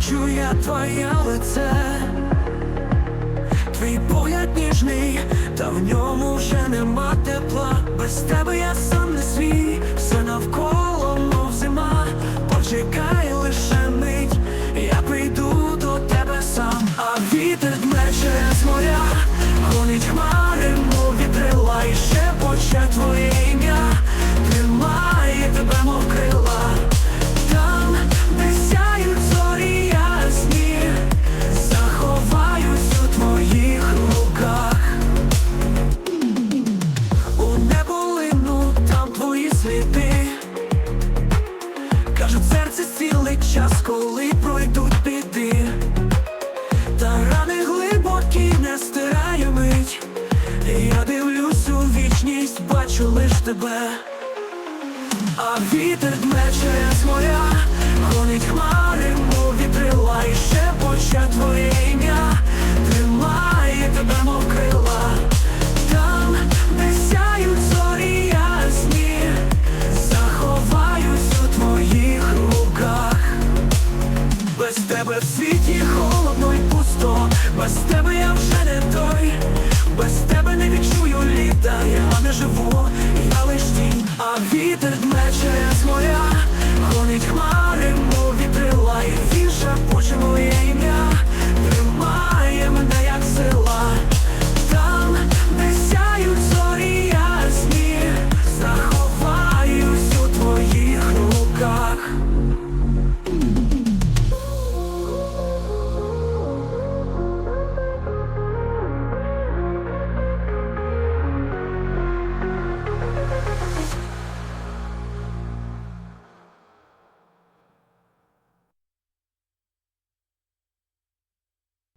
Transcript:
бачу я твоє лице, твій погляд ніжний, та в ньому вже нема тепла. Без тебе я сам сліди. Кажуть, серце цілить час, коли пройдуть біди. Та рани глибокі не стирає мить. Я дивлюсь у вічність, бачу лиш тебе. А вітер дме через моря, гонить хмари, мов вітрила, і ще поче твоє. тебе в світі холодно і пусто, без тебе я вже не той, без тебе не відчую літа, я не живу, я лиш тінь, а вітер дме через моя гонить хмар.